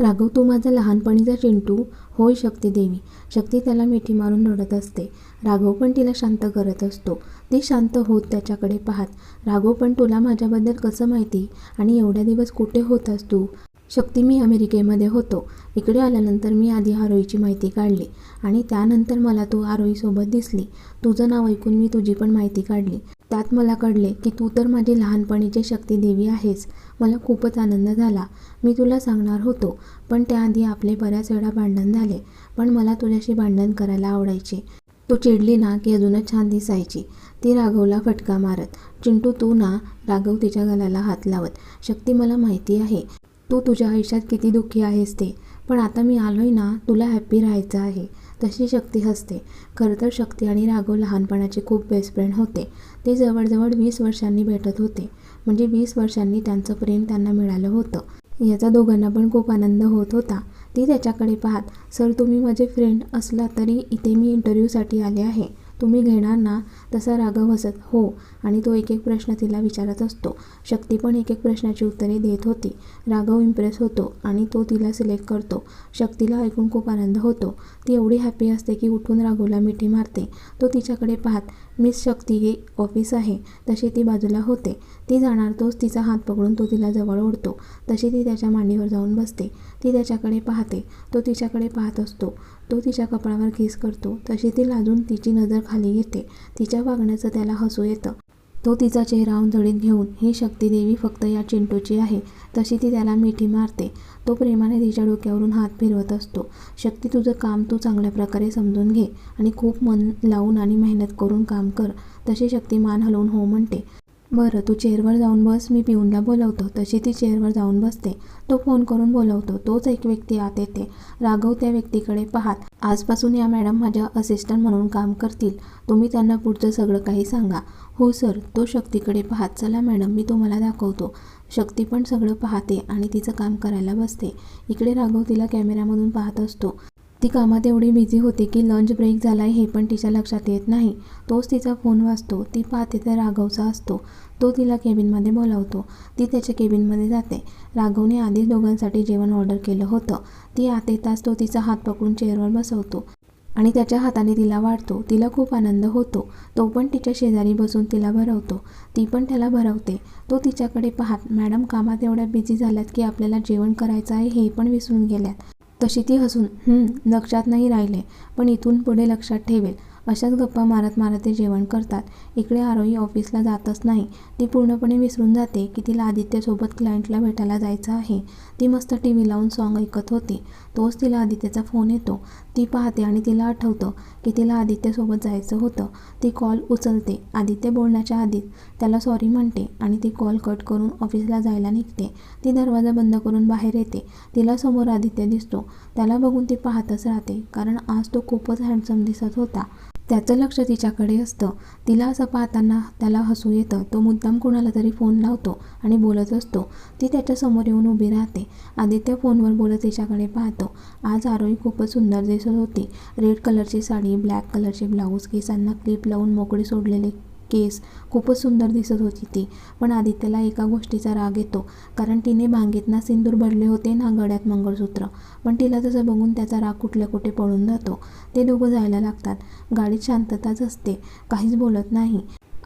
राघव तू माझा लहानपणीचा चिंटू. होय शक्ती देवी. शक्ती त्याला मिठी मारून रडत असते. राघव पण तिला शांत करत असतो. ती शांत होत त्याच्याकडे पाहत राघव पण तुला माझ्याबद्दल कसं माहिती? आणि एवढ्या दिवस कुठे होतास तू? शक्ती मी अमेरिकेमध्ये होतो. इकडे आल्यानंतर मी आधी आरोहीची माहिती काढली. आणि त्यानंतर मला तू आरोहीसोबत दिसली. तुझं नाव ऐकून मी तुझी पण माहिती काढली. त्यात मला कळले की तू तर माझी लहानपणीची शक्ती देवी आहेस. मला खूपच आनंद झाला. मी तुला सांगणार होतो पण त्याआधी आपले बऱ्याच वेळा भांडण झाले पण मला तुझ्याशी भांडण करायला आवडायचे. तू चिडली ना की अजूनच छान दिसायची. ती राघवला फटका मारत चिंटू तू ना राघव तिच्या गळ्याला हात लावत. शक्ती मला माहिती आहे. तू तुझ्या आयुष्यात किती दुःखी आहेस ते. पण आता मी आलोय ना तुला हॅप्पी राहायचं आहे. तशी शक्ती हसते. खरं तर शक्ती आणि राघव लहानपणाचे खूप बेस्ट फ्रेंड होते. ते जवळजवळ वीस वर्षांनी भेटत होते. म्हणजे वीस वर्षांनी त्यांचं प्रेम त्यांना मिळालं होतं. याचा दोघांना पण खूप आनंद होत होता. ती त्याच्याकडे पाहत सर तुम्ही माझे फ्रेंड असला तरी इथे मी इंटरव्ह्यूसाठी आले आहे. तुम्ही घेणार ना तसा राघव हसत हो. आणि तो एक एक प्रश्न तिला विचारत असतो. शक्ती पण एक एक प्रश्नाची उत्तरे देत होती. राघव इम्प्रेस होतो आणि तो तिला सिलेक्ट करतो. शक्तीला ऐकून खूप आनंद होतो. ती एवढी हॅपी असते की उठून राघवला मिठी मारते. तो तिच्याकडे पाहत मिस शक्ती हे ऑफिस आहे. तशी ती बाजूला होते. ती जाणार तोच तिचा हात पकडून तो तिला जवळ ओढतो. तशी ती त्याच्या मांडीवर जाऊन बसते. ती त्याच्याकडे पाहते. तो तिच्याकडे पाहत असतो. तो तिच्या कपाळावर किस करतो. तशी ती लाजून तिची नजर खाली येते तिच्या वागण्याचं त्याला हसू येतं. तो तिचा चेहरा उंधळीत घेऊन ही शक्ती देवी फक्त या चिंटूची आहे. तशी ती त्याला मिठी मारते. तो प्रेमाने तिच्या डोक्यावरून हात फिरवत असतो. शक्ती तुझं काम तू चांगल्या प्रकारे समजून घे आणि खूप मन लावून आणि मेहनत करून काम कर. तशी शक्ती मान हलवून हो म्हणते. बरं तू चेअरवर जाऊन बस मी पिऊनला बोलवतो. तशी ती चेअरवर जाऊन बसते. तो फोन करून बोलवतो. तोच एक व्यक्ती आत येते. राघव त्या व्यक्तीकडे पाहात आजपासून या मॅडम माझ्या असिस्टंट म्हणून काम करतील. तुम्ही त्यांना पुढचं सगळं काही सांगा. हो सर. तो शक्तीकडे पाहात चला मॅडम मी तुम्हाला दाखवतो. शक्ती पण सगळं पाहते आणि तिचं काम करायला बसते. इकडे राघव तिला कॅमेऱ्यामधून पाहत असतो. ती कामात एवढी बिझी होते की लंच ब्रेक झाला आहे हे पण तिच्या लक्षात येत नाही. तोच तिचा फोन वाजतो ती पाहते तर राघवचा असतो. तो तिला केबिनमध्ये बोलावतो. ती त्याच्या केबिनमध्ये जाते. राघवने आधीच दोघांसाठी जेवण ऑर्डर केलं होतं. ती आत येताच तो तिचा हात पकडून चेअरवर बसवतो आणि त्याच्या हाताने तिला वाढतो. तिला खूप आनंद होतो. तो पण तिच्या शेजारी बसून तिला भरवतो. ती पण त्याला भरवते. तो तिच्याकडे पाहत मॅडम कामात एवढ्या बिझी झाल्यात की आपल्याला जेवण करायचं आहे हे पण विसरून गेल्यात. तशी ती हसून लक्षात नाही राहिले. पण इथून पुढे लक्षात ठेवेल. अशाच गप्पा मारत मारत ते जेवण करतात. इकडे आरोही ऑफिसला जातच नाही. ती पूर्णपणे विसरून जाते की तिला आदित्यसोबत क्लायंटला भेटायला जायचं आहे. ती मस्त टी व्ही लावून सॉन्ग ऐकत होती. तोच तिला आदित्यचा फोन येतो. ती पाहते आणि तिला आठवतं की तिला आदित्यसोबत जायचं होतं. ती कॉल उचलते. आदित्य बोलण्याच्या आधीच त्याला सॉरी म्हणते आणि ती कॉल कट करून ऑफिसला जायला निघते. ती दरवाजा बंद करून बाहेर येते. तिला समोर आदित्य दिसतो. त्याला बघून ती पाहतच राहते. कारण आज तो खूपच हँडसम दिसत होता. त्याचं लक्ष तिच्याकडे असतं. तिला असं पाहताना त्याला हसू येतं. तो मुद्दाम कोणाला तरी फोन लावतो आणि बोलत असतो. ती त्याच्यासमोर येऊन उभी राहते. आदित्य फोनवर बोलत तिच्याकडे पाहतो. आज आरोही खूपच सुंदर दिसत होती. रेड कलरची साडी ब्लॅक कलरचे ब्लाऊज केसांना क्लिप लावून मोकळे सोडलेले केस खूपच सुंदर दिसत होती ती. पण आदित्यला एका गोष्टीचा राग येतो. कारण तिने भांगेत ना सिंदूर भरले होते ना गळ्यात मंगळसूत्र. पण तिला तसं बघून त्याचा राग कुठल्या कुठे पळून जातो. ते दोघं जायला लागतात. गाडीत शांतताच असते. काहीच बोलत नाही.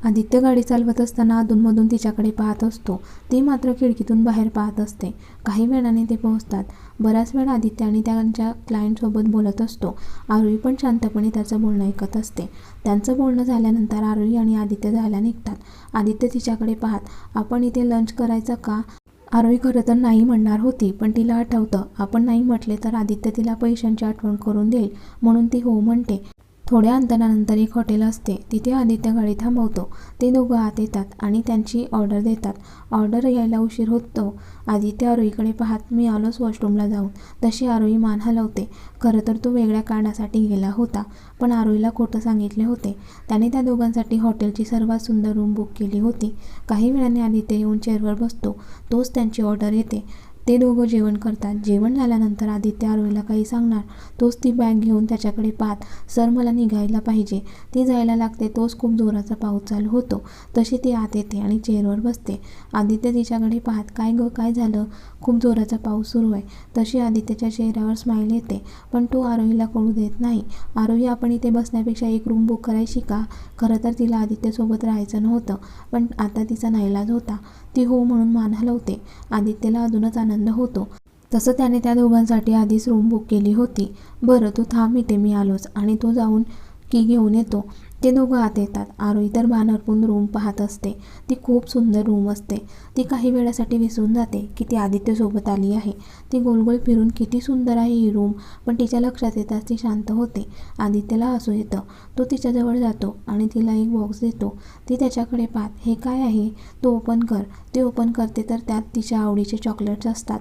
आदित्य गाडी चालवत असताना अधूनमधून तिच्याकडे पाहत असतो. ती मात्र खिडकीतून बाहेर पाहत असते. काही वेळाने ते पोहोचतात. बऱ्याच वेळा आदित्य आणि त्यांच्या क्लायंटसोबत बोलत असतो. आरोही पण शांतपणे त्याचं बोलणं ऐकत असते. त्यांचं बोलणं झाल्यानंतर आरोही आणि आदित्य जायला निघतात. आदित्य तिच्याकडे पाहत आपण इथे लंच करायचं का? आरोही खरं तर नाही म्हणणार होती पण तिला आठवतं आपण नाही म्हटले तर आदित्य तिला पैशांची आठवण करून देईल म्हणून ती हो म्हणते. थोड्या अंतरानंतर एक हॉटेल असते. तिथे आदित्य गाडी थांबवतो. ते दोघं आत येतात आणि त्यांची ऑर्डर देतात. ऑर्डर यायला उशीर होतो. आदित्य आरोहीकडे पाहत मी आलोच वॉशरूमला जाऊन. तशी आरोही मान हलवते. खरं तर तो वेगळ्या कारणासाठी गेला होता पण आरोहीला खोटं सांगितले होते. त्याने त्या दोघांसाठी हॉटेलची सर्वात सुंदर रूम बुक केली होती. काही वेळाने आदित्य येऊन चेअरवर बसतो. तोच त्यांची ऑर्डर येते. ते दोघं जेवण करतात. जेवण झाल्यानंतर आदित्य आरोहीला काही सांगणार. तोच ती बॅग घेऊन त्याच्याकडे पाहत सर मला निघायला पाहिजे. ती जायला लागते तोच खूप जोराचा पाऊस चालू होतो. तशी ती आत येते आणि चेअरवर बसते. आदित्य तिच्याकडे पाहत काय गं काय झालं? खूप जोराचा पाऊस सुरू आहे. तशी आदित्यच्या चेहऱ्यावर स्माईल येते. पण तो आरोहीला कळू देत नाही. आरोही आपण इथे बसण्यापेक्षा एक रूम बुक करायची का? खरं तर तिला आदित्यसोबत राहायचं नव्हतं पण आता तिचा नाईलाज होता. ती हो म्हणून मान हलवते आदित्यला अजूनच आनंद होतो. तसं त्याने त्या दोघांसाठी आधीच रूम बुक केली होती. बरं तू थांब इथे मी आलोच. आणि तो जाऊन की घेऊन येतो. ते दोघं आत येतात. आरोही तर भानरपून रूम पाहत असते. ती खूप सुंदर रूम असते. ती काही वेळासाठी विसरून जाते की ती आदित्यसोबत आली आहे. ती गोलगोल फिरून किती सुंदर आहे ही रूम पण तिच्या लक्षात येताच ती शांत होते. आदित्यला हसू येतं. तो तिच्याजवळ जातो आणि तिला एक बॉक्स देतो. ती त्याच्याकडे पाहत हे काय आहे? तो ओपन कर. ते ओपन करते तर त्यात तिच्या आवडीचे चॉकलेट्स असतात.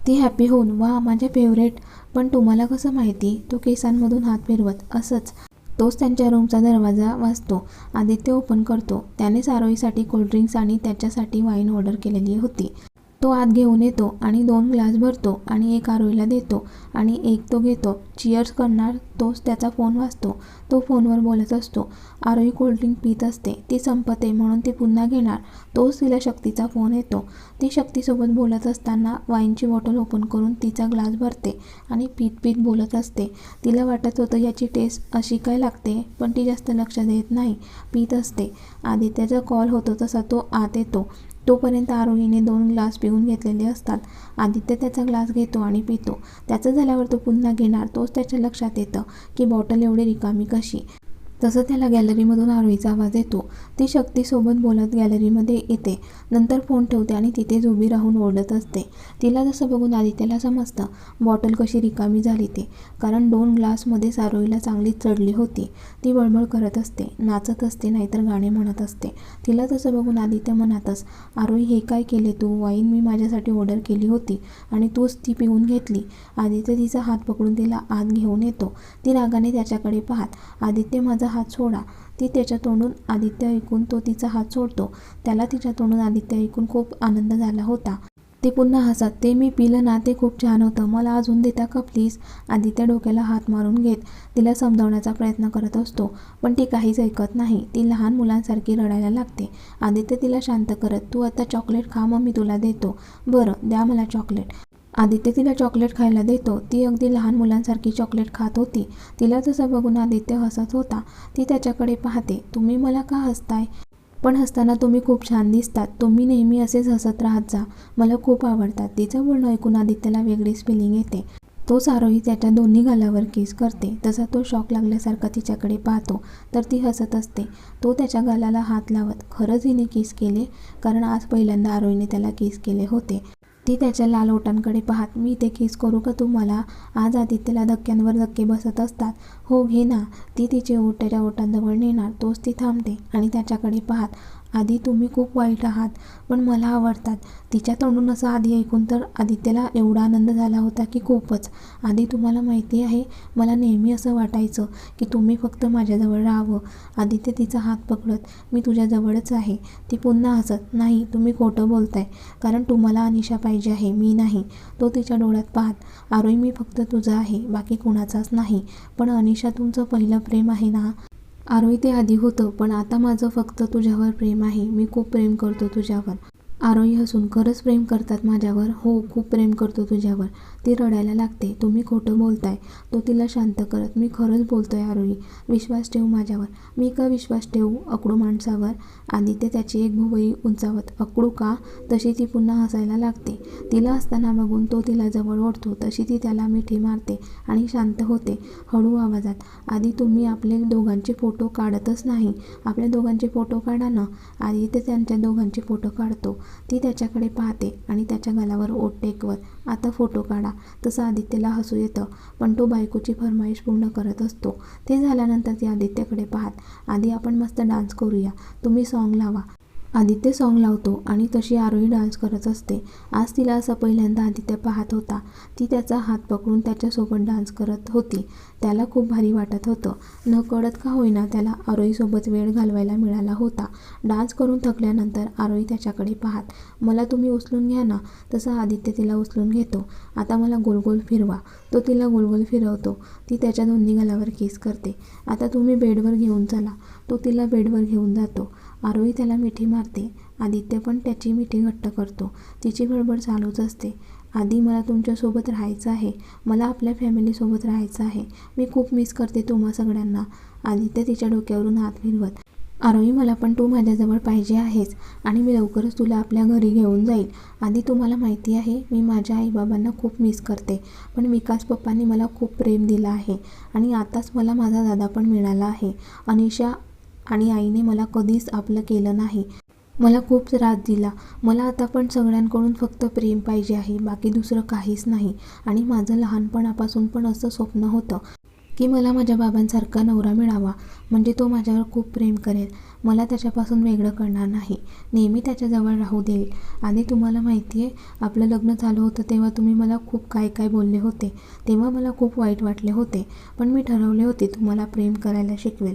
ती हॅपी होऊन वा माझे फेवरेट पण तुम्हाला कसं माहिती? तो केसांमधून हात फिरवत. असंच. तोच त्यांच्या रूमचा दरवाजा वाजतो आदित्य ओपन करतो. त्याने सारोईसाठी कोल्ड्रिंक्स आणि त्याच्यासाठी वाईन ऑर्डर केलेली होती. तो आत घेऊन येतो आणि दोन ग्लास भरतो आणि एक आरोईला देतो आणि एक तो घेतो. चिअर्स करणार तोच त्याचा फोन वाचतो तो फोनवर बोलत असतो. आरोही कोल्ड्रिंक पित असते. ती संपते म्हणून ती पुन्हा घेणार. तोच तिला शक्तीचा फोन येतो. ती शक्तीसोबत बोलत असताना वाईनची बॉटल ओपन करून तिचा ग्लास भरते आणि पीत पीत बोलत असते. तिला वाटत होतं याची टेस्ट अशी काय लागते पण ती जास्त लक्ष देत नाही. पित असते. आदित्याचा कॉल होतो तसा तो आत येतो. तोपर्यंत आरोहीने दोन ग्लास पिऊन घेतलेले असतात. आदित्य त्याचा ग्लास घेतो आणि पितो. त्याचं झाल्यावर तो पुन्हा घेणार तोच त्याच्या लक्षात येतं की बॉटल एवढी रिकामी कशी? तसं त्याला गॅलरीमधून आरोहीचा आवाज येतो. ती शक्तीसोबत बोलत गॅलरीमध्ये येते. नंतर फोन ठेवते आणि तिथेच उभी राहून ओरडत असते. तिला जसं बघून आदित्यला समजतं बॉटल कशी रिकामी झाली ते. कारण दोन ग्लासमध्ये सारोईला चांगलीच चढली होती. ती बळबळ करत असते नाचत असते नाहीतर गाणे म्हणत असते. तिला तसं बघून आदित्य म्हणतच आरोही हे काय केले तू? वाईन मी माझ्यासाठी ऑर्डर केली होती आणि तूच ती पिऊन घेतली. आदित्य तिचा हात पकडून तिला आत घेऊन येतो. ती रागाने त्याच्याकडे पाहत आदित्य माझा हात सोडा. ती त्याच्या तोंडून आदित्य ऐकून तो तिचा हात सोडतो. त्याला तिच्या तोंडून आदित्य ऐकून खूप आनंद झाला होता. ते पुन्हा हसत ते मी पिलं ना ते खूप छान होतं. मला अजून देता का प्लीज आदित्य डोक्याला हात मारून घेत तिला समजावण्याचा प्रयत्न करत असतो. पण ती काहीच ऐकत नाही. ती लहान मुलांसारखी रडायला लागते. आदित्य तिला शांत करत तू आता चॉकलेट खा मग मी तुला देतो. बरं द्या मला चॉकलेट आदित्य तिला चॉकलेट खायला देतो. ती अगदी लहान मुलांसारखी चॉकलेट खात होती. तिला तसं बघून आदित्य हसत होता ती त्याच्याकडे पाहते तुम्ही मला का हसताय? पण हसताना तुम्ही खूप छान दिसतात. तुम्ही नेहमी असेच हसत राहत जा. मला खूप आवडतात. तिचं बोलणं ऐकून आदित्यला वेगळीच फिलिंग येते. तो आरोही त्याच्या दोन्ही गालावर किस करते. तसा तो शॉक लागल्यासारखा तिच्याकडे पाहतो तर ती हसत असते. तो त्याच्या गालाला हात लावत खरंच हिने किस केले? कारण आज पहिल्यांदा आरोहीने त्याला किस केले होते. ती त्याच्या लाल ओटांकडे पाहत मी ते किस करू का तुम्हाला? आज आदित्यला धक्क्यांवर धक्के बसत असतात. हो घे ना. ती तिचे ओठ त्याच्या ओटांजवळ नेणार तोच ती थांबते आणि त्याच्याकडे पाहत आधी तुम्ही खूप वाईट आहात पण मला आवडतात. तिच्या तोंडून असं आधी ऐकून तर आदित्यला एवढा आनंद झाला होता की खूपच. आधी तुम्हाला माहिती आहे मला नेहमी असं वाटायचं की तुम्ही फक्त माझ्याजवळ राहावं. आदित्य तिचा हात पकडत मी तुझ्याजवळच आहे. ती पुन्हा हसत नाही तुम्ही खोटं बोलताय. कारण तुम्हाला अनिशा पाहिजे आहे मी नाही. तो तिच्या डोळ्यात पाहत आरोही मी फक्त तुझा आहे बाकी कुणाचाच नाही. पण अनिशा तुमचं पहिलं प्रेम आहे ना? आरोही ते आधी होतं पण आता माझं फक्त तुझ्यावर प्रेम आहे. मी खूप प्रेम करतो तुझ्यावर. आरोही हसून खरंच प्रेम करतात माझ्यावर? हो खूप प्रेम करतो तुझ्यावर. ती रडायला लागते. तुम्ही खोटं बोलताय. तो तिला शांत करत मी खरंच बोलतोय आरोही. विश्वास ठेवू माझ्यावर. मी का विश्वास ठेवू अकडू माणसावर? आदित्य त्याची एक भुवई उंचावत अकडू का? तशी ती पुन्हा हसायला लागते. तिला असताना बघून तो तिला जवळ ओढतो. तशी ती त्याला मिठी मारते आणि शांत होते हळू आवाजात. आधी तुम्ही आपले दोघांचे फोटो काढतच नाही. आपल्या दोघांचे फोटो काढा ना. आदित्य त्यांच्या दोघांचे फोटो काढतो. ती त्याच्याकडे पाहते आणि त्याच्या गालावर ओट टेकवत आता फोटो काढा. तसं आदित्यला हसू येतं पण तो बायकोची फरमाईश पूर्ण करत असतो. ते झाल्यानंतर ती आदित्यकडे पाहत आधी आपण मस्त डान्स करूया. तुम्ही सॉन्ग लावा. आदित्य सॉन्ग लावतो आणि तशी आरोही डान्स करत असते. आज तिला असा पहिल्यांदा आदित्य पाहत होता. ती त्याचा हात पकडून त्याच्यासोबत डान्स करत होती. त्याला खूप भारी वाटत होतं. न कळत का होईना त्याला आरोहीसोबत वेळ घालवायला मिळाला होता. डान्स करून थकल्यानंतर आरोही त्याच्याकडे पाहत मला तुम्ही उचलून घ्या ना. तसं आदित्य तिला उचलून घेतो. आता मला गोल गोल फिरवा. तो तिला गोलगोल फिरवतो. ती त्याच्या दोन्ही गालावर किस करते. आता तुम्ही बेडवर घेऊन चला. तो तिला बेडवर घेऊन जातो. आरोही त्याला मिठी मारते. आदित्य पण त्याची मिठी घट्ट करतो. तिची बडबड चालूच असते. आधी मला तुमच्यासोबत राहायचं आहे. मला आपल्या फॅमिलीसोबत राहायचं आहे. मी खूप मिस करते तुम्हा सगळ्यांना. आदित्य तिच्या डोक्यावरून हात फिरवत आरोही मला पण तू माझ्याजवळ पाहिजे आहेस आणि मी लवकरच तुला आपल्या घरी घेऊन जाईल. आधी तुम्हाला माहिती आहे मी माझ्या आईबाबांना खूप मिस करते पण विकास पप्पांनी मला खूप प्रेम दिला आहे आणि आताच मला माझा दादा पण मिळाला आहे. अनिशा आणि आईने मला कधीच आपलं केलं नाही. मला खूप त्रास दिला. मला आता पण सगळ्यांकडून फक्त प्रेम पाहिजे आहे बाकी दुसरं काहीच नाही आणि माझं लहानपणापासून पण असं स्वप्न होतं. की मला माझ्या बाबांसारखा नवरा मिळावा म्हणजे तो माझ्यावर खूप प्रेम करेल. मला त्याच्यापासून वेगळं करणार नाही. नेहमी त्याच्याजवळ राहू देईल. आणि तुम्हाला माहिती आहे आपलं लग्न झालं होतं तेव्हा तुम्ही मला खूप काय काय बोलले होते. तेव्हा मला खूप वाईट वाटले होते. पण मी ठरवले होते तुम्हाला प्रेम करायला शिकवेल.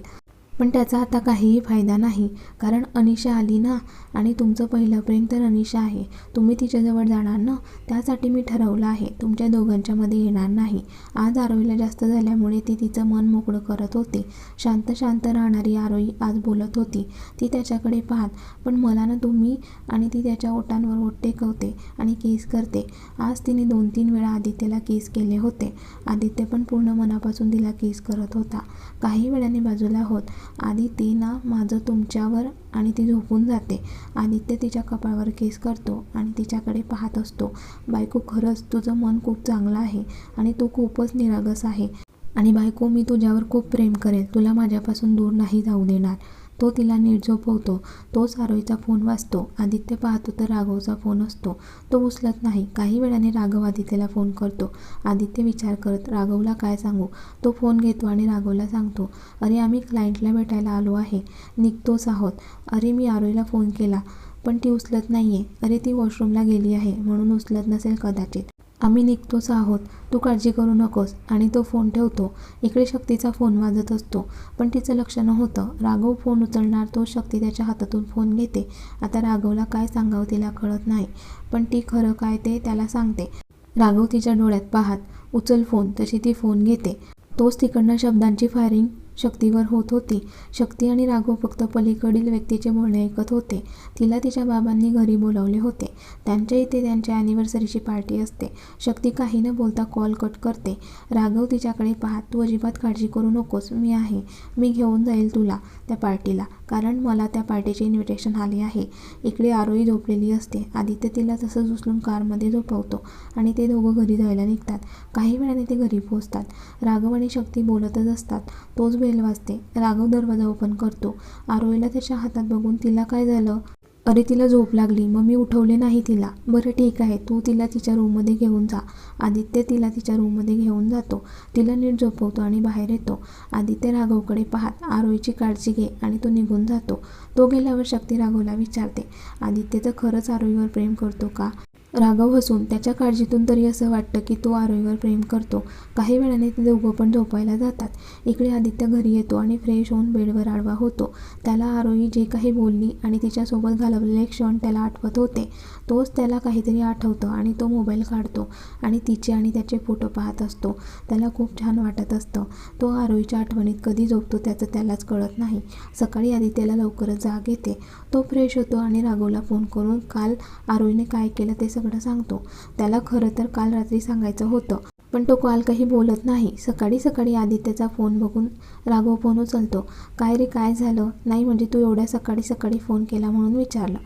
पण त्याचा आता काहीही फायदा नाही. कारण अनिशा आली ना आणि तुमचं पहिलं प्रेम तर अनिशा आहे. तुम्ही तिच्याजवळ जाणार ना त्यासाठी मी ठरवलं आहे. तुमच्या दोघांच्यामध्ये येणार नाही. आज आरोईला जास्त झाल्यामुळे ती तिचं मन मोकळं करत होती. शांत शांत राहणारी आरोई आज बोलत होती. ती त्याच्याकडे पाहत पण मला ना तुम्ही आणि ती त्याच्या ओटांवर ओट टेकवते आणि केस करते. आज तिने दोन तीन वेळा आदित्यला केस केले होते. आदित्य पण पूर्ण मनापासून तिला केस करत होता. काही वेळाने बाजूला होत आधी ती ना माझं तुमच्यावर आणि ती झोपून जाते. आदित्य तिच्या कपाळावर केस करतो आणि तिच्याकडे पाहत असतो बायको खरंच तुझं मन खूप चांगलं आहे आणि तू खूपच निरागस आहे. आणि बायको मी तुझ्यावर खूप प्रेम करेल. तुला माझ्यापासून दूर नाही जाऊ देणार. तो तिला नीट झोपवतो. तोच आरोहीचा फोन वाचतो. आदित्य पाहतो तर राघवचा फोन असतो. तो उचलत नाही. काही वेळाने राघव आदित्यला फोन करतो. आदित्य विचार करत राघवला काय सांगू? तो फोन घेतो आणि राघवला सांगतो अरे आम्ही क्लायंटला भेटायला आलो आहे. निघतोच आहोत. अरे मी आरोहीला फोन केला पण ती उचलत नाही आहे अरे ती वॉशरूमला गेली आहे. म्हणून उचलत नसेल कदाचित. आम्ही निघतोच आहोत. तू काळजी करू नकोस. आणि तो फोन ठेवतो. इकडे शक्तीचा फोन वाजत असतो. पण तिचं लक्ष नव्हतं. राघव फोन उचलणार तो शक्ती त्याच्या हातातून फोन घेते. आता राघवला काय सांगावं तिला कळत नाही. पण ती खरं काय ते त्याला सांगते. राघव तिच्या डोळ्यात पाहत उचल फोन. तशी ती फोन घेते. तोच तिकडनं शब्दांची फायरिंग शक्तीवर होत होती. शक्ती आणि राघव फक्त पलीकडील व्यक्तीचे बोलणे ऐकत होते. तिला तिच्या बाबांनी घरी बोलावले होते. त्यांच्या इथे त्यांच्या ॲनिव्हर्सरीची पार्टी असते. शक्ती काही न बोलता कॉल कट करते. राघव तिच्याकडे पाहत तू अजिबात काळजी करू नकोस. मी आहे. मी घेऊन जाईल तुला त्या पार्टीला कारण मला त्या पार्टीचे इन्व्हिटेशन आले आहे. इकडे आरोही झोपलेली असते. आदित्य तिला तसंच उचलून कारमध्ये झोपवतो आणि ते दोघं घरी जायला निघतात. काही वेळाने ते घरी पोहोचतात. राघव आणि शक्ती बोलतच असतात. तोच बेल वाजते. राघव दरवाजा ओपन करतो. आरोहीला त्याच्या हातात बघून तिला काय झालं? अरे तिला झोप लागली. मग मी उठवले नाही तिला. बरं ठीक आहे. तू तिला तिच्या रूममध्ये घेऊन जा. आदित्य तिला तिच्या रूममध्ये घेऊन जातो. तिला नीट झोपवतो आणि बाहेर येतो. आदित्य राघवकडे पाहत आरोहीची काळजी घे आणि तो निघून जातो. तो गेल्यावर शक्ती राघवला विचारते. आदित्य तर खरंच आरोहीवर प्रेम करतो का? राघव हसून त्याच्या काळजीतून तरी असं वाटतं की तो आरोहीवर प्रेम करतो. काही वेळाने ते दोघं पण झोपायला जातात. इकडे आदित्य घरी येतो आणि फ्रेश होऊन बेडवर आडवा होतो. त्याला आरोही जे काही बोलली आणि तिच्यासोबत घालवलेले क्षण त्याला आठवत होते. तोच त्याला काहीतरी आठवतं आणि तो मोबाईल काढतो आणि तिचे आणि त्याचे फोटो पाहत असतो. त्याला खूप छान वाटत असतं. तो आरोहीच्या आठवणीत कधी झोपतो त्याचं त्यालाच कळत नाही. सकाळी आदित्यला लवकरच जाग येते. तो फ्रेश होतो आणि राघवला फोन करून काल आरोहीने काय केलं ते सगळं सांगतो. त्याला खरं तर काल रात्री सांगायचं होतं पण तो काल काही बोलत नाही. सकाळी सकाळी आदित्यचा फोन बघून राघव फोन उचलतो. काय रे काय झालं? नाही म्हणजे तू एवढ्या सकाळी सकाळी फोन केला म्हणून विचारलं.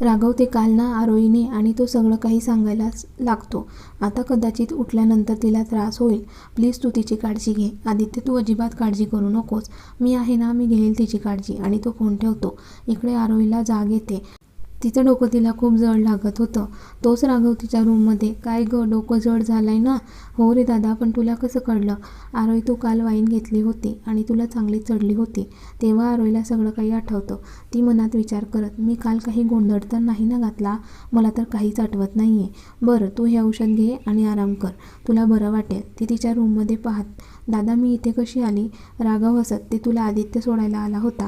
राघव ते काल ना आरोहीने आणि तो सगळं काही सांगायलाच लागतो. आता कदाचित उठल्यानंतर तिला त्रास होईल. प्लीज तू तिची काळजी घे. आदित्य तू अजिबात काळजी करू नकोस. मी आहे ना मी घेईल तिची काळजी. आणि तो फोन ठेवतो. इकडे आरोहीला जाग येते. तिचं डोकं तिला खूप जड लागत होतं. तोच राघव तिच्या रूममध्ये काय गं डोकं जड झालं आहे ना? हो रे दादा पण तुला कसं कळलं? आरोई तू काल वाईन घेतली होती आणि तुला चांगली चढली होती. तेव्हा आरोईला सगळं काही आठवतं. ती मनात विचार करत मी काल काही गोंधळ तर नाही ना घातला? मला तर काहीच आठवत नाही आहे बरं तू हे औषध घे आणि आराम कर. तुला बरं वाटेल. ती तिच्या रूममध्ये पाहत दादा मी इथे कशी आली? राघव हसत ते तुला आदित्य सोडायला आला होता.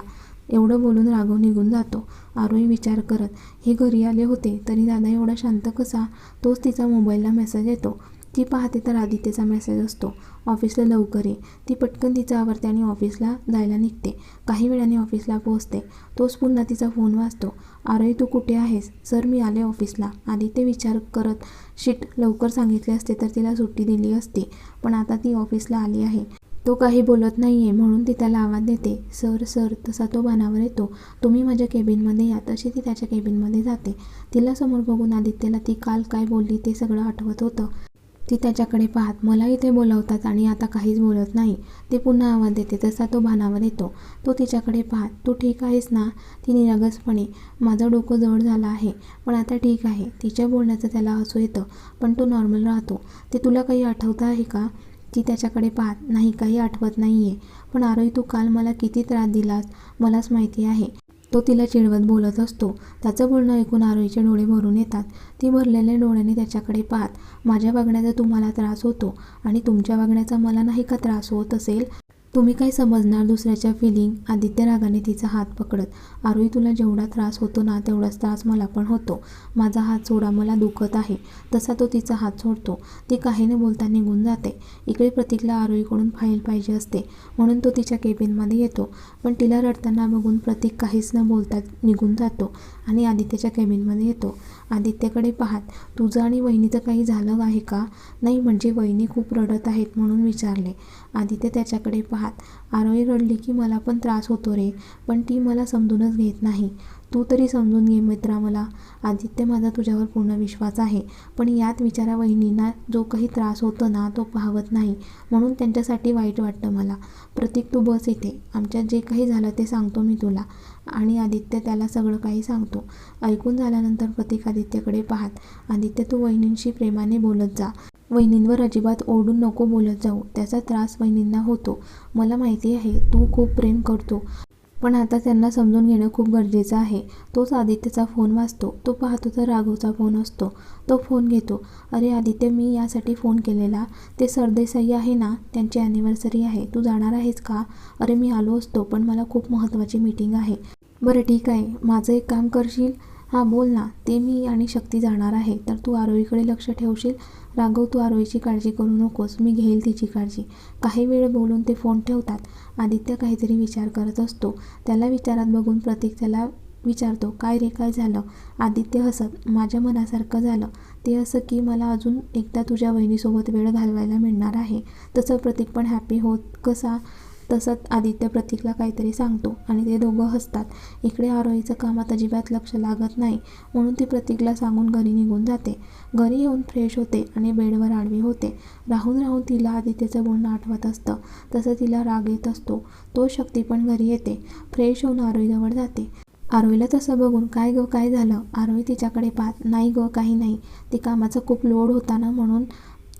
एवढं बोलून राघव निघून जातो. आरोही विचार करत हे घरी आले होते तरी दादा एवढा शांत कसा? तोच तिचा मोबाईलला मेसेज येतो. ती पाहते तर आदित्यचा मेसेज असतो. ऑफिसला लवकर ये. ती पटकन तिचं आवरते आणि ऑफिसला जायला निघते. काही वेळाने ऑफिसला पोहोचते. तोच पुन्हा तिचा फोन वाजतो. आरोही तू कुठे आहेस? सर मी आले ऑफिसला. आदित्य विचार करत शीट लवकर सांगितले असते तर तिला सुट्टी दिली असती पण आता ती ऑफिसला आली आहे. तो काही बोलत नाही आहे म्हणून ती त्याला आवाज देते. सर सर तसा तो भानावर येतो. तुम्ही माझ्या केबिनमध्ये या. तशी ती त्याच्या केबिनमध्ये जाते. तिला समोर बघून आदित्यला ती काल काय बोलली ते सगळं आठवत होतं. ती त्याच्याकडे पाहत मला इथे बोलवतात आणि आता काहीच बोलत नाही. ती पुन्हा आवाज देते तसा तो भानावर येतो. तो तिच्याकडे पाहत तू ठीक आहेस ना? ती निरागसपणे माझं डोकं जड झालं आहे पण आता ठीक आहे. तिच्या बोलण्याचं त्याला हसू येतं पण तो नॉर्मल राहतो. ते तुला काही आठवतं आहे का? ती त्याच्याकडे पाहत नाही काही आठवत नाही आहे पण आरोही तू काल मला किती त्रास दिलास मलाच माहिती आहे. तो तिला चिडवत बोलत असतो. त्याचं बोलणं ऐकून आरोहीचे डोळे भरून येतात. ती भरलेल्या डोळ्याने त्याच्याकडे पाहत माझ्या वागण्याचा तुम्हाला त्रास होतो आणि तुमच्या वागण्याचा मला नाही का त्रास होत असेल? तुम्ही काय समजणार दुसऱ्याच्या फिलिंग आदित्य रागाने तिचा हात पकडत आरोही तुला जेवढा त्रास होतो ना तेवढाच त्रास मला पण होतो. माझा हात सोडा मला दुखत आहे. तसा तो तिचा हात सोडतो. ती काही न बोलता निघून जाते. इकडे प्रतीकला आरोहीकडून फाईल पाहिजे असते. म्हणून तो तिच्या केबिनमध्ये येतो. पण तिला रडताना बघून प्रतीक काहीच न बोलता निघून जातो आणि आदित्यच्या केबिनमध्ये येतो. आदित्यकडे पाहत तुझं आणि वहिनीचं काही झालं आहे का? नाही म्हणजे वहिनी खूप रडत आहेत म्हणून विचारले. आदित्य त्याच्याकडे पाहत आरोही रडली की मला पण त्रास होतो रे पण ती मला समजूनच घेत नाही. तू तरी समजून घे मित्रा मला. आदित्य माझा तुझ्यावर पूर्ण विश्वास आहे पण यात विचारा वहिनींना जो काही त्रास होतो ना तो पाहवत नाही म्हणून त्यांच्यासाठी वाईट वाटतं मला. प्रतीक तू बस इथे. आमच्यात जे काही झालं ते सांगतो मी तुला. आणि आदित्य त्याला सगळं काही सांगतो. ऐकून झाल्यानंतर प्रतीक आदित्यकडे पाहत आदित्य तू वहिनींशी प्रेमाने बोलत जा. वहिनींवर अजिबात ओरडून नको बोलत जाऊ. त्याचा त्रास वहिनींना होतो. मला माहिती आहे तू खूप प्रेम करतो. पण आता त्यांना समजून घेणं खूप गरजेचं आहे. तोच आदित्यचा फोन वाचतो. तो पाहतो तर राघवचा फोन असतो. तो फोन घेतो. अरे आदित्य मी यासाठी फोन केलेला. ते सरदेसाई आहे ना? त्यांची ॲनिव्हर्सरी आहे. तू जाणार आहेस का? अरे मी आलो असतो पण मला खूप महत्त्वाची मीटिंग आहे. बरं ठीक आहे. माझं एक काम करशील? हां बोल ना. ते मी आणि शक्ती जाणार आहे. तर तू आरोहीकडे लक्ष ठेवशील? राघव तू आरोहीची काळजी करू नकोस. मी घेईल तिची काळजी. काही वेळ बोलून ते फोन ठेवतात. आदित्य काहीतरी विचार करत असतो. त्याला विचारात बघून प्रतीक त्याला विचारतो काय रे काय झालं? आदित्य हसत माझ्या मनासारखं झालं. ते असं की मला अजून एकदा तुझ्या वहिनीसोबत वेळ घालवायला मिळणार आहे. तसं प्रतीक पण हॅपी होत कसा तसंच आदित्य प्रतीकला काहीतरी सांगतो आणि ते दोघं हसतात. इकडे आरोहीचं कामात अजिबात लक्ष लागत नाही म्हणून ती प्रतीकला सांगून घरी निघून जाते. घरी येऊन फ्रेश होते आणि बेडवर आडवी होते. राहून राहून तिला आदित्यचं बोलणं आठवत असतं. तसं तिला राग येत असतो. तो शक्ती पण घरी येते. फ्रेश होऊन आरोहीजवळ जाते. आरोहीला तसं बघून काय गं काय झालं? आरोही तिच्याकडे पाहत नाही गं काही नाही. ते कामाचा खूप लोड होता ना म्हणून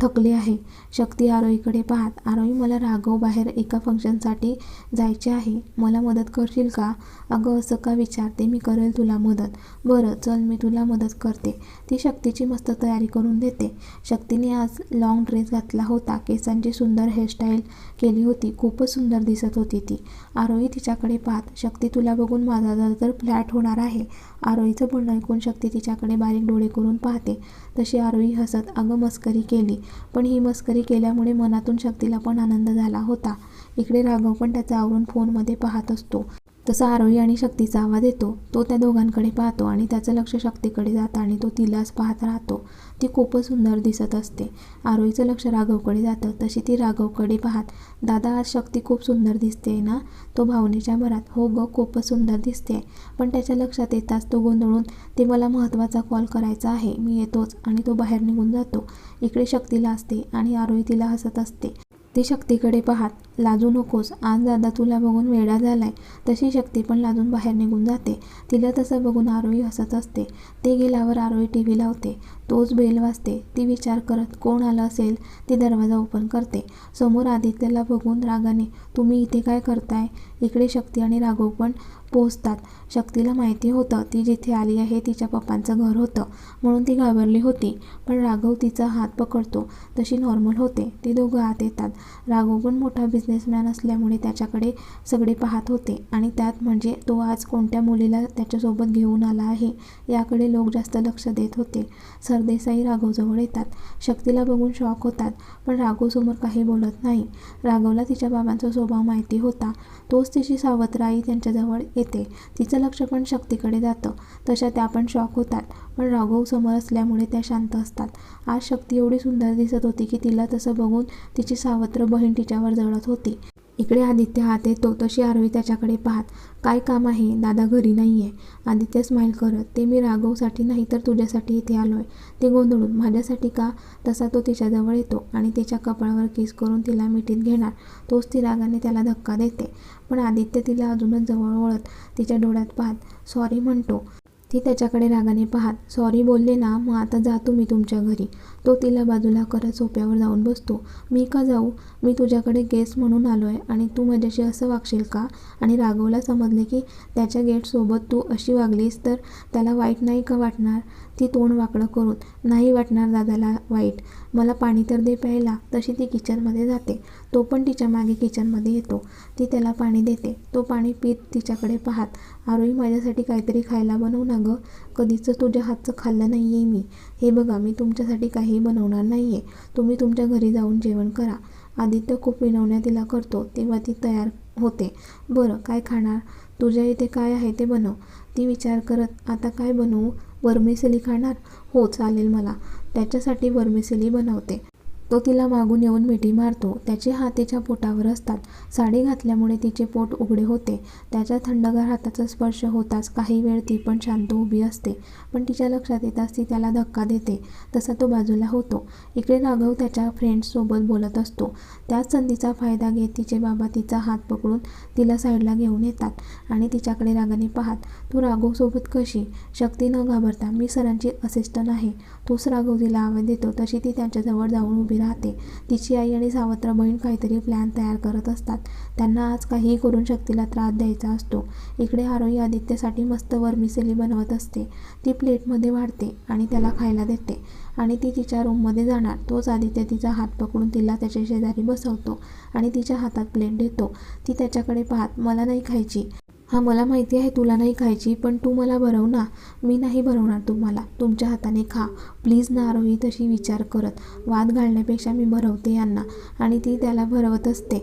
थकले आहे. शक्ती आरोहीकडे पाहत आरोही मला राघव बाहेर एका फंक्शनसाठी जायचे आहे. मला मदत करशील का? अगं असं का विचारते? मी करेल तुला मदत. बरं चल मी तुला मदत करते. ती शक्तीची मस्त तयारी करून देते. शक्तीने आज लाँग ड्रेस घातला होता. केसांची सुंदर हेअरस्टाईल केली होती. खूपच सुंदर दिसत होती ती. आरोही तिच्याकडे पाहत शक्ती तुला बघून माझा दर तर फ्लॅट होणार आहे. आरोहीचं बोलणं ऐकून शक्ती तिच्याकडे बारीक डोळे करून पाहते. तशी आरोही हसत अगं मस्करी केली. पण ही मस्करी केल्यामुळे मनातून शक्तीला पण आनंद झाला होता. इकडे राघव पण त्याचा आवरून फोनमध्ये पाहत असतो. तसा आरोही आणि शक्तीचा आवाज येतो. तो त्या दोघांकडे पाहतो आणि त्याचं लक्ष शक्तीकडे जातं आणि तो तिलाच पाहत राहतो. ती खूपच सुंदर दिसत असते. आरोहीचं लक्ष राघवकडे जातं. तशी ती राघवकडे पाहत दादा आज शक्ती खूप सुंदर दिसते ना? तो भावनेच्या भरात हो ग खूपच सुंदर दिसते पण त्याच्या लक्षात येताच तो गोंधळून ते मला महत्त्वाचा कॉल करायचा आहे. मी येतोच. आणि तो बाहेर निघून जातो. इकडे शक्तीला असते आणि आरोही तिला हसत असते. ती शक्तीकडे पाहत लाजू नकोस आज दादा तुला बघून वेडा झालाय. तशी शक्ती पण लाजून बाहेर निघून जाते. तिला तसं बघून आरोही हसत असते. ते गेल्यावर आरोही टी व्ही लावते. तोच बेल वाजते. ती विचार करत कोण आलं असेल? ती दरवाजा ओपन करते. समोर आदित्यला बघून रागाने तुम्ही इथे काय करताय? इकडे शक्ती आणि राघव पण पोहोचतात शक्तीला माहिती होतं ती जिथे आली आहे तिच्या पप्पांचं घर होतं म्हणून ती घाबरली होती. पण राघव तिचा हात पकडतो तशी नॉर्मल होते. ते दोघं आत येतात. राघव पण मोठा बिझनेसमॅन असल्यामुळे त्याच्याकडे सगळे पाहत होते. आणि त्यात म्हणजे तो आज कोणत्या मुलीला त्याच्यासोबत घेऊन आला आहे याकडे लोक जास्त लक्ष देत होते. सरदेसाई राघवजवळ येतात. शक्तीला बघून शॉक होतात पण राघवसमोर काही बोलत नाही. राघवला तिच्या बाबांचा स्वभाव माहिती होता. तोच तिची सावत्र आई त्यांच्याजवळ येते येते. तिचं लक्ष पण शक्तीकडे जातं. तशा त्या पण शॉक होतात. पण राघव समोर असल्यामुळे त्या शांत असतात. आज शक्ती एवढी सुंदर दिसत होती की तिला तसं बघून तिची सावत्र बहीण तिच्यावर जळत होती. इकडे आदित्य हात येतो तशी आरोही त्याच्याकडे पाहत काय काम आहे? दादा घरी नाही आहे आदित्य स्माईल करत ते मी राघवसाठी नाही तर तुझ्यासाठी इथे आलो आहे ते गोंधळून माझ्यासाठी का? तसा तो तिच्याजवळ येतो आणि तिच्या कपाळावर किस करून तिला मिठीत घेणार. तोच ती रागाने त्याला धक्का देते. पण आदित्य तिला अजूनच जवळ ओळत तिच्या डोळ्यात पाहत सॉरी म्हणतो. ती त्याच्याकडे रागाने पाहत सॉरी बोलले ना मग आता जा तुम्ही तुमच्या घरी. तो तिला बाजूला करत सोप्यावर जाऊन बसतो. मी का जाऊ? मी तुझ्याकडे गेस्ट म्हणून आलो आहे आणि तू माझ्याशी असं वागशील का? आणि राघवला समजले की त्याच्या गेटसोबत तू अशी वागलीस तर त्याला वाईट नाही का वाटणार? ती तोंड वाकडं करून नाही वाटणार दादाला वाईट. मला पाणी तर दे प्यायला. तशी ती किचनमध्ये जाते. तो पण तिच्यामागे किचनमध्ये येतो. ती त्याला पाणी देते. तो पाणी पीत तिच्याकडे पाहत आरोही माझ्यासाठी काहीतरी खायला बनव ना गं. कधीचं तुझ्या हातचं खाल्लं नाही आहे मी. हे बघा मी तुमच्यासाठी काही बनवणार नाही आहे तुम्ही तुमच्या घरी जाऊन जेवण करा. आदित्य खूप विनवण्या तिला करतो तेव्हा ती तयार होते. बरं काय खाणार? तुझ्या इथे काय आहे ते बनव. ती विचार करत आता काय बनवू? वर्मिसेली खाणार? हो चालेल मला. त्याच्यासाठी वर्मिसली बनवते. तो तिला मागून येऊन मिठी मारतो. त्याचे हात तिच्या पोटावर असतात. साडी घातल्यामुळे तिचे पोट उघडे होते. त्याच्या थंडगार हाताचा स्पर्श होताच काही वेळ ती पण शांत उभी असते. पण तिच्या लक्षात येताच ती त्याला धक्का देते. तसा तो बाजूला होतो. इकडे राघव त्याच्या फ्रेंड्ससोबत बोलत असतो. त्याच संधीचा फायदा घेत तिचे बाबा तिचा हात पकडून तिला साईडला घेऊन येतात आणि तिच्याकडे रागाने पाहत तू राघवसोबत कशी? शक्ती न घाबरता मी सरांची असिस्टंट आहे. तोच राघव तिला आवाज देतो. तशी ती त्यांच्याजवळ जाऊन उभी राहते. तिची आई आणि सावत्र बहीण काहीतरी प्लॅन तयार करत असतात. त्यांना आज काहीही करून शक्तीला त्रास द्यायचा असतो. इकडे आरोही आदित्यसाठी मस्त वर्मिसेली बनवत असते. ती प्लेटमध्ये वाढते आणि त्याला खायला देते. आणि ती तिच्या रूममध्ये जाणार. तोच आदित्य तिचा हात पकडून तिला त्याच्या शेजारी बसवतो आणि तिच्या हातात प्लेट देतो. ती त्याच्याकडे पाहत मला नाही खायची. हां मला माहिती आहे तुला नाही खायची पण तू मला भरव ना. मी नाही भरवणार तुम्हाला. तुमच्या हाताने खा. प्लीज ना आरोही तशी विचार करत. वाद घालण्यापेक्षा मी भरवते यांना. आणि ती त्याला भरवत असते.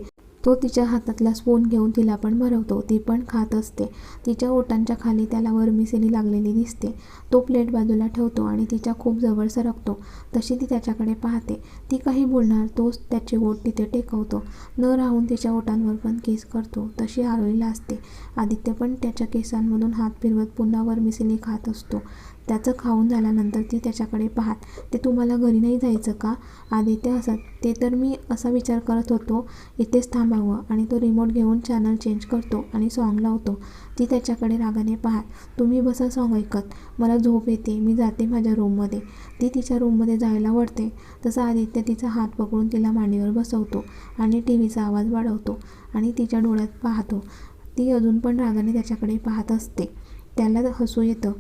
तो तिच्या हातातला स्पून घेऊन तिला पण भरवतो ती पण खात असते. तिच्या ओटांच्या खाली त्याला वर्मिसेली लागलेली दिसते. तो प्लेट बाजूला ठेवतो आणि तिच्या खूप जवळ सरकतो. तशी ती त्याच्याकडे पाहते. ती काही बोलणार तोच त्याचे ओठ तिथे टेकवतो. न राहून तिच्या ओटांवर पण केस करतो. तशी आरोळी असते. आदित्य पण त्याच्या केसांमधून हात फिरवत पुन्हा वर्मिसेली खात असतो. त्याचं खाऊन झाल्यानंतर ती त्याच्याकडे पाहत ते तुम्हाला घरी नाही जायचं का? आदित्य हसत ते तर मी असा विचार करत होतो इथेच थांबावं आणि तो रिमोट घेऊन चॅनल चेंज करतो आणि सॉन्ग लावतो. ती त्याच्याकडे रागाने पाहत तुम्ही बसा सॉन्ग ऐकत मला झोप येते मी जाते माझ्या रूममध्ये ती तिच्या रूममध्ये जायला वळते. तसा आदित्य तिचा हात पकडून तिला मांडीवर बसवतो आणि टी व्हीचा आवाज वाढवतो आणि तिच्या डोळ्यात पाहतो. ती अजून पण रागाने त्याच्याकडे पाहत असते. त्याला हसू येतं.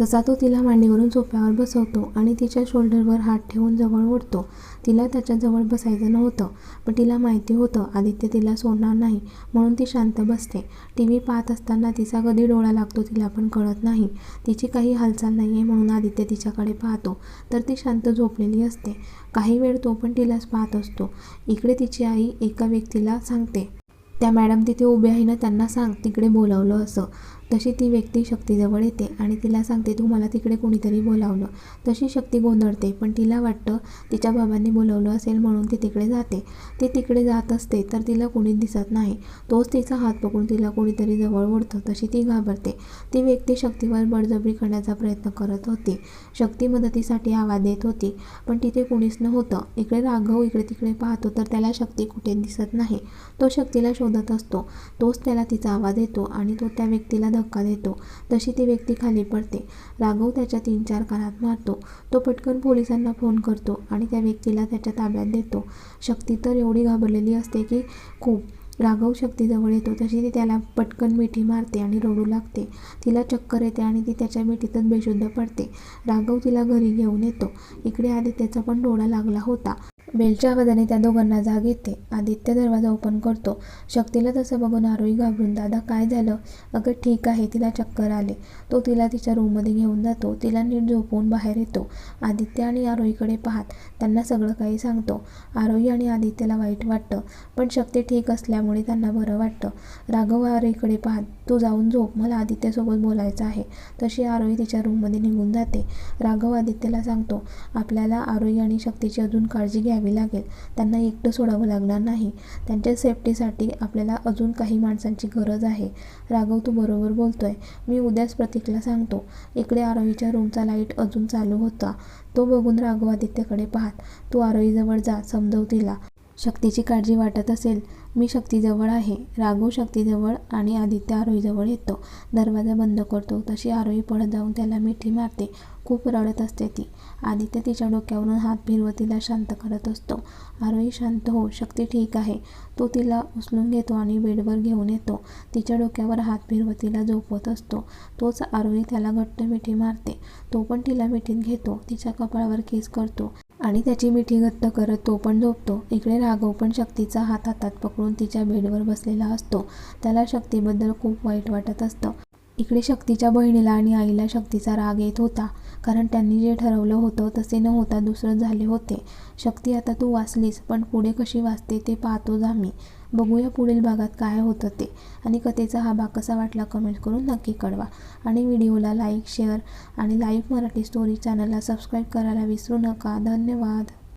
तसा तो तिला मांडीवरून सोफ्यावर बसवतो आणि तिच्या शोल्डरवर हात ठेवून जवळ ओढतो. तिला त्याच्याजवळ बसायचं नव्हतं पण तिला माहिती होतं आदित्य तिला सोडणार नाही म्हणून ती शांत बसते. टी व्ही पाहत असताना तिचा कधी डोळा लागतो तिला पण कळत नाही. तिची काही हालचाल नाही आहे म्हणून आदित्य तिच्याकडे पाहतो तर ती शांत झोपलेली असते. काही वेळ तो पण तिलाच पाहत असतो. इकडे तिची आई एका व्यक्तीला सांगते त्या मॅडम तिथे उभी आहे ना त्यांना सांग तिकडे बोलावलं असं. तशी ती व्यक्ती शक्तीजवळ येते आणि तिला सांगते तू मला तिकडे कोणीतरी बोलावलं. तशी शक्ती गोंधळते पण तिला वाटतं तिच्या बाबांनी बोलवलं असेल म्हणून ती तिकडे जाते. ती तिकडे जात असते तर तिला कोणीच दिसत नाही. तोच तिचा हात पकडून तिला कोणीतरी जवळ ओढतं तशी ती घाबरते. ती व्यक्ती शक्तीवर बळजबरी करण्याचा प्रयत्न करत होती. शक्ती मदतीसाठी आवाज देत होती पण तिथे कोणीच नव्हतं. इकडे राघव इकडे तिकडे पाहतो तर त्याला शक्ती कुठे दिसत नाही. तो शक्तीला शोधत असतो. तोच त्याला तिचा आवाज येतो आणि तो त्या व्यक्तीला धक्का देतो. तशी ती व्यक्ती खाली पडते. राघव त्याच्या तीन चार कानात मारतो. तो पटकन पोलिसांना फोन करतो आणि त्या व्यक्तीला त्याच्या ताब्यात देतो. शक्ती तर एवढी घाबरलेली असते की खूप. राघव शक्तीजवळ येतो. तशी ती त्याला पटकन मिठी मारते आणि रडू लागते. तिला चक्कर येते आणि ती त्याच्या मिठीतच बेशुद्ध पडते. राघव तिला घरी घेऊन येतो. इकडे आदित्यचा पण डोळा लागला होता. बेलच्या आवाजाने त्या दोघांना जाग येते. आदित्य दरवाजा ओपन करतो. शक्तीला तसं बघून आरोही घाबरून दादा काय झालं? अगं ठीक आहे. तिला चक्कर आले. तो तिला तिच्या रूममध्ये घेऊन जातो. तिला नीट झोपवून बाहेर येतो. आदित्य आणि आरोहीकडे पाहत त्यांना सगळं काही सांगतो. आरोही आणि आदित्यला वाईट वाटतं पण शक्ती ठीक असल्यामुळे त्यांना बरं वाटतं. राघव आरोहीकडे पाहत तू जाऊन झोप. मला आदित्यसोबत बोलायचं आहे. तशी आरोही तिच्या रूममध्ये निघून जाते. राघव आदित्यला सांगतो आपल्याला आरोही आणि शक्तीची अजून काळजी घ्यावी लागेल. त्यांना एकटं सोडावं लागणार नाही. त्यांच्या सेफ्टीसाठी आपल्याला अजून काही माणसांची गरज आहे. राघव तू बरोबर बोलतोय. मी उद्याच प्रतीकला सांगतो. इकडे आरोहीच्या रूमचा लाइट अजून चालू होता. तो बघून राघव आदित्यकडे पाहत तू आरोहीजवळ जा समजव तिला. शक्तीची काळजी वाटत असेल मी शक्तीजवळ आहे. राघव शक्तीजवळ आणि आदित्य आरोहीजवळ येतो. दरवाजा बंद करतो. तशी आरोही पळत जाऊन त्याला मिठी मारते. खूप रडत असते ती. आदित्य तिच्या डोक्यावरून हात फिरवत तिला शांत करत असतो. आरोही शांत हो शक्ती ठीक आहे. तो तिला उचलून घेतो आणि बेडवर घेऊन येतो. तिच्या डोक्यावर हात फिरवत तिला झोपवत असतो. तोच आरोही त्याला घट्ट मिठी मारते. तो पण तिला मिठीत घेतो. तिच्या कपाळावर किस करतो. आणि त्याची मिठी घट्ट करत तो पण झोपतो. इकडे राघव पण शक्तीचा हात हातात पकडून तिच्या बेडवर बसलेला असतो. त्याला शक्तीबद्दल खूप वाईट वाटत असतं. इकडे शक्तीच्या बहिणीला आणि आईला शक्तीचा राग येत होता. कारण त्यांनी जे ठरवलं होतं तसे न होता दुसरं झाले होते. शक्ती आता तू वाचलीस पण पुढे कशी वाचते ते पाहतोच आम्ही बघूया पुढील भागात काय होतं ते. आणि कथेचा हा भाग कसा वाटला कमेंट करून नक्की कळवा. आणि व्हिडिओला लाईक शेअर आणि लाईव्ह मराठी स्टोरी चॅनलला सबस्क्राईब करायला विसरू नका. धन्यवाद.